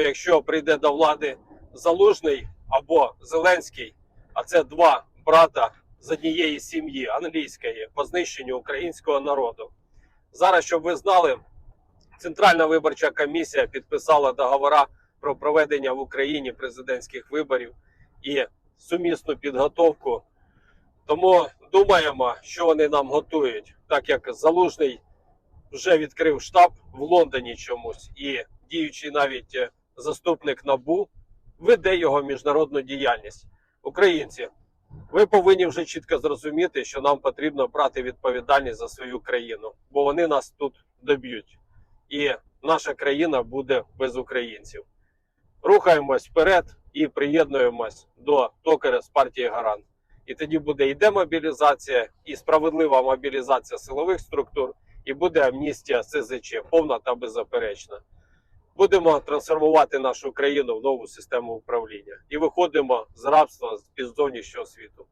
якщо прийде до влади Залужний або Зеленський, а це два брата з однієї сім'ї англійської по знищенню українського народу. Зараз, щоб ви знали, Центральна виборча комісія підписала договора про проведення в Україні президентських виборів і сумісну підготовку. Тому думаємо, що вони нам готують, так як Залужний вже відкрив штаб в Лондоні чомусь, і діючий навіть е, заступник НАБУ веде його міжнародну діяльність. Українці, ви повинні вже чітко зрозуміти, що нам потрібно брати відповідальність за свою країну, бо вони нас тут доб'ють. І наша країна буде без українців. Рухаємось вперед і приєднуємось до токаря з партії Гарант. І тоді буде і демобілізація, і справедлива мобілізація силових структур, і буде амністія СЗЧ, повна та беззаперечна. Будемо трансформувати нашу країну в нову систему управління і виходимо з рабства з зовнішнього світу.